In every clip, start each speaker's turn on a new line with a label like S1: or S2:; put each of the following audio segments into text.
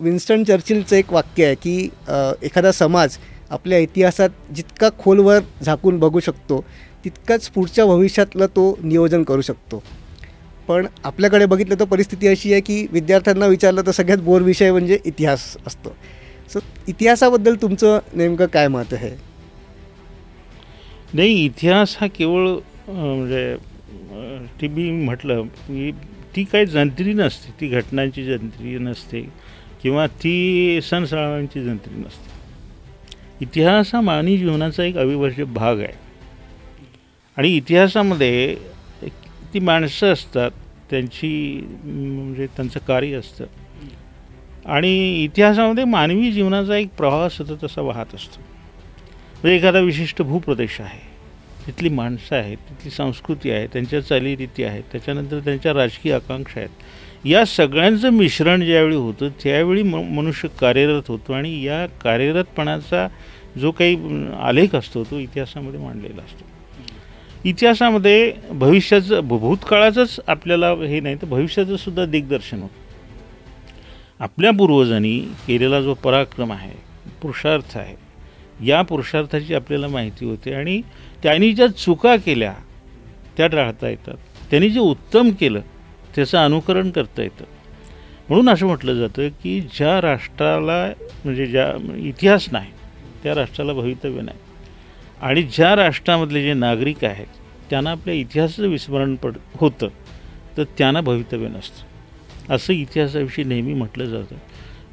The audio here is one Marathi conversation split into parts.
S1: विन्स्टन चर्चिलचं एक वाक्य आहे की एखादा समाज आपल्या इतिहासात जितका खोलवर झाकून बघू शकतो तितकाच पुढच्या भविष्यातलं तो नियोजन करू शकतो. पण आपल्याकडे बघितलं तर परिस्थिती अशी आहे की विद्यार्थ्यांना विचारलं तर सगळ्यात बोर विषय म्हणजे इतिहास असतो. सो इतिहासाबद्दल तुमचं नेमकं काय मत आहे?
S2: नाही इतिहास हा केवळ म्हणजे टी ती मी म्हटलं की ती काही जंत्री नसते ती घटनांची जंत्री नसते. किंवा ती सण सणांची जंत्री नसते. इतिहास हा मानवी जीवनाचा एक अविभाज्य भाग आहे. आणि इतिहासामध्ये ती माणसं असतात त्यांची म्हणजे त्यांचं कार्य असतं. आणि इतिहासामध्ये मानवी जीवनाचा एक प्रवाह सतत असा वाहत असतो. म्हणजे एखादा विशिष्ट भूप्रदेश आहे. तिथली माणसं आहेत तिथली संस्कृती आहे त्यांच्या चालीरीती आहेत त्याच्यानंतर त्यांच्या राजकीय आकांक्षा आहेत. या सगळ्यांचं मिश्रण ज्यावेळी होतं त्यावेळी म मनुष्य कार्यरत होतो आणि या कार्यरतपणाचा जो काही आलेख असतो तो इतिहासामध्ये मांडलेला असतो. इतिहासामध्ये भविष्याचं भूतकाळाचंच आपल्याला हे नाही तर भविष्याचं सुद्धा दिग्दर्शन होतं. आपल्या पूर्वजांनी केलेला जो पराक्रम आहे पुरुषार्थ आहे या पुरुषार्थाची आपल्याला माहिती होते आणि त्यांनी ज्या चुका केल्या त्या टाळता येतात. त्यांनी जे उत्तम केलं त्याचं अनुकरण करता येतं. म्हणून असं म्हटलं जातं की ज्या राष्ट्राला म्हणजे ज्या इतिहास नाही त्या राष्ट्राला भवितव्य नाही. आणि ज्या राष्ट्रामधले जे नागरिक आहेत त्यांना आपल्या इतिहासाचं विस्मरण पड होतं तर त्यांना भवितव्य नसतं. असं इतिहासाविषयी नेहमी म्हटलं जातं.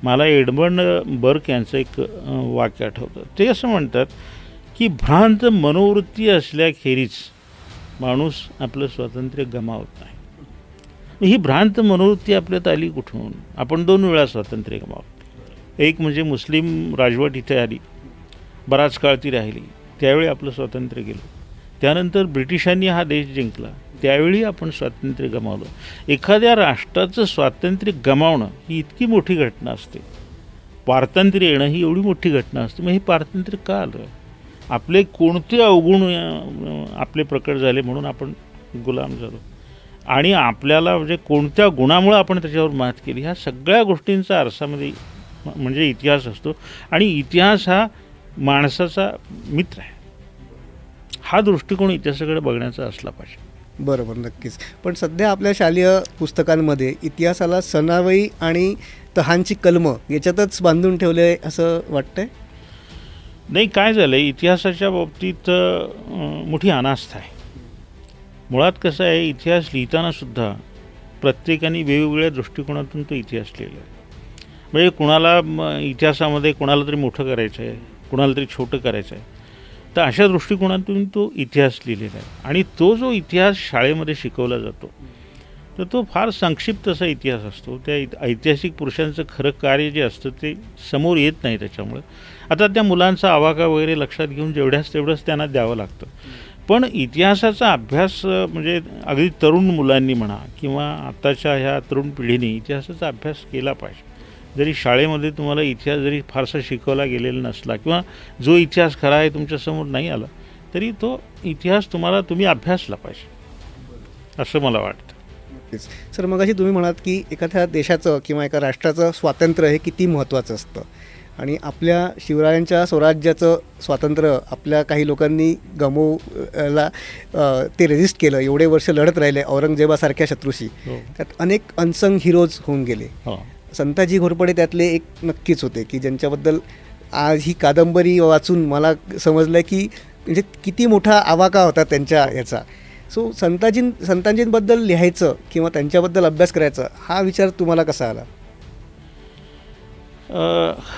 S2: मला एडमंड बर्क यांचं एक वाक्य आठवतं. ते असं म्हणतात की भ्रांत मनोवृत्ती असल्याखेरीज माणूस आपलं स्वातंत्र्य गमावत नाही. ही भ्रांत मनोवृत्ती आपल्यात आली कुठून? आपण दोन वेळा स्वातंत्र्य गमावतो. एक म्हणजे मुस्लिम राजवट इथे आली. बराच काळ ती राहिली. त्यावेळी आपलं स्वातंत्र्य गेलं. त्यानंतर ब्रिटिशांनी हा देश जिंकला. त्यावेळी आपण स्वातंत्र्य गमावलं. एखाद्या राष्ट्राचं स्वातंत्र्य गमावणं ही इतकी मोठी घटना असते. पारतंत्र्य येणं ही एवढी मोठी घटना असते. मग हे पारतंत्र्य का आलं? आपले कोणते अवगुण आपले प्रकट झाले म्हणून आपण गुलाम झालो. आणि आपल्याला म्हणजे कोणत्या गुणामुळं आपण त्याच्यावर मात केली ह्या सगळ्या गोष्टींचा आरसामध्ये म्हणजे इतिहास असतो. आणि इतिहास हा माणसाचा मित्र आहे. हा दृष्टिकोन इतिहासाकडे बघण्याचा असला पाहिजे.
S1: बरोबर नक्कीच. पण सध्या आपल्या शालेय पुस्तकांमध्ये इतिहासाला सनावई आणि तहांची कलमं याच्यातच बांधून ठेवले आहे असं वाटतंय?
S2: नाही काय झालं आहे इतिहासाच्या बाबतीत मोठी अनास्था आहे. मुळात कसं आहे इतिहास लिहिताना सुद्धा प्रत्येकाने वेगवेगळ्या दृष्टिकोनातून तो इतिहास लिहिला आहे. म्हणजे कुणाला म, इतिहासामध्ये कुणाला तरी मोठं करायचं आहे कुणाला तरी छोटं करायचं आहे तर अशा दृष्टिकोनातून तो इतिहास लिहिलेला आहे. आणि तो जो इतिहास शाळेमध्ये शिकवला जातो तर तो फार संक्षिप्त असा इतिहास असतो. त्या ऐतिहासिक पुरुषांचं खरं कार्य जे असतं ते समोर येत नाही त्याच्यामुळं. आता त्या मुलांचा आवाका वगैरे लक्षात घेऊन जेवढ्याच तेवढंच त्यांना द्यावं लागतं. पण इतिहासाचा अभ्यास म्हणजे अगदी तरुण मुलांनी म्हणा किंवा आताच्या ह्या तरुण पिढीने इतिहासाचा अभ्यास केला पाहिजे. जरी शाळेमध्ये तुम्हाला इतिहास जरी फारसा शिकवला गेलेला नसला किंवा जो इतिहास खरा आहे तुमच्यासमोर नाही आला तरी तो इतिहास तुम्हाला तुम्ही अभ्यासला पाहिजे असं मला वाटतं.
S1: सर मग अशी तुम्ही म्हणाल की एखाद्या देशाचं किंवा एका राष्ट्राचं स्वातंत्र्य हे किती महत्त्वाचं असतं? आणि आपल्या शिवरायांच्या स्वराज्याचं स्वातंत्र्य आपल्या काही लोकांनी गमवला ते रेजिस्ट केलं एवढे वर्ष लढत राहिले औरंगजेबासारख्या शत्रूशी.
S2: हो.
S1: त्यात अनेक अनसंग हिरोज होऊन गेले.
S2: हो.
S1: संताजी घोरपडे त्यातले एक नक्कीच होते की ज्यांच्याबद्दल आज ही कादंबरी वाचून मला समजलं की म्हणजे किती मोठा आवाका होता त्यांच्या याचा. सो संताजीं संताजींबद्दल लिहायचं किंवा त्यांच्याबद्दल अभ्यास करायचा हा विचार तुम्हाला कसा आला?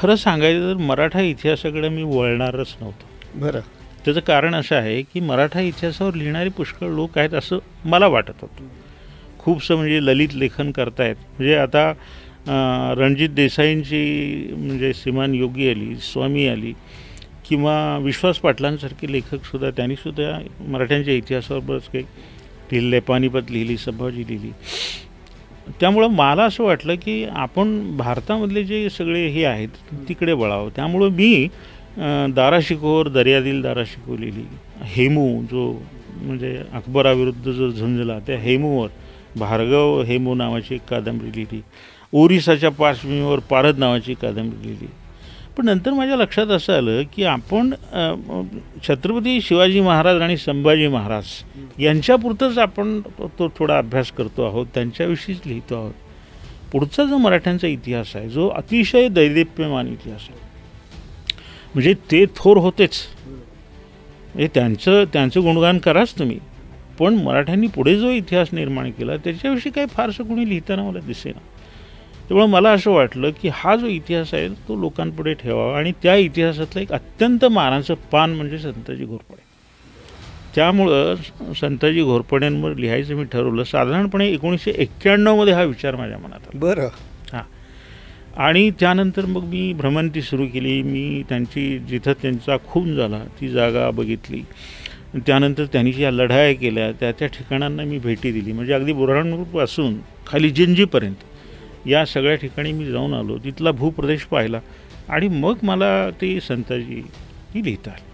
S2: खरं सांगायचं तर मराठा इतिहासाकडे मी वळणारच नव्हतो.
S1: बरं.
S2: त्याचं कारण असं आहे की मराठा इतिहासावर लिहिणारे पुष्कळ लोक आहेत असं मला वाटत होतं. खूपसं म्हणजे ललित लेखन करतायत. म्हणजे आता रणजित देसाईंची म्हणजे श्रीमान योगी आली स्वामी आली किंवा विश्वास पाटलांसारखे लेखकसुद्धा त्यांनीसुद्धा मराठ्यांच्या इतिहासावर बरंच काही लिहिलं आहे पानिपत लिहिली संभाजी लिहिली. त्यामुळं मला असं वाटलं की आपण भारतामधले जे सगळे हे आहेत तिकडे वळावं. त्यामुळं मी दाराशिकोर दर्यादिल दारा शिको लिहिली. हेमू जो म्हणजे अकबराविरुद्ध जो झुंजला त्या हेमूवर भार्गव हेमू नावाची एक कादंबरी लिहिली. ओरिसाच्या पार्श्वभूमीवर पारद नावाची कादंबरी लिहिली. पण नंतर माझ्या लक्षात असं आलं की आपण छत्रपती शिवाजी महाराज आणि संभाजी महाराज यांच्यापुरतंच आपण तो- थोडा अभ्यास करतो आहोत त्यांच्याविषयीच लिहितो आहोत. पुढचा जो मराठ्यांचा इतिहास आहे जो अतिशय दैदिप्यमान इतिहास आहे म्हणजे ते थोर होतेच. म्हणजे त्यांचं त्यांचं गुणगान कराच तुम्ही. पण मराठ्यांनी पुढे जो इतिहास निर्माण केला त्याच्याविषयी काही फारसं कोणी लिहिताना मला दिसेना. त्यामुळे मला असं वाटलं की हा जो इतिहास आहे तो लोकांपुढे ठेवावा आणि त्या इतिहासातलं एक अत्यंत मानाचं पान म्हणजे संताजी घोरपडे. त्यामुळं संताजी घोरपड्यांवर लिहायचं मी ठरवलं साधारणपणे एकोणीसशे एक्क्याण्णवमध्ये हा विचार माझ्या मनात आला.
S1: बरं.
S2: आणि त्यानंतर मग मी भ्रमंती सुरू केली मी त्यांची जिथं त्यांचा खून झाला ती जागा बघितली. त्यानंतर त्यांनी ज्या लढाया केल्या त्या त्या ठिकाणांना मी भेटी दिली. म्हणजे अगदी बुरहाणपूरपासून खाली जिंजीपर्यंत. या सगळ्या ठिकाणी मी जाऊन आलो तिथला भूप्रदेश पाहिला आणि मग मला ते संताजी ही लिहिता आली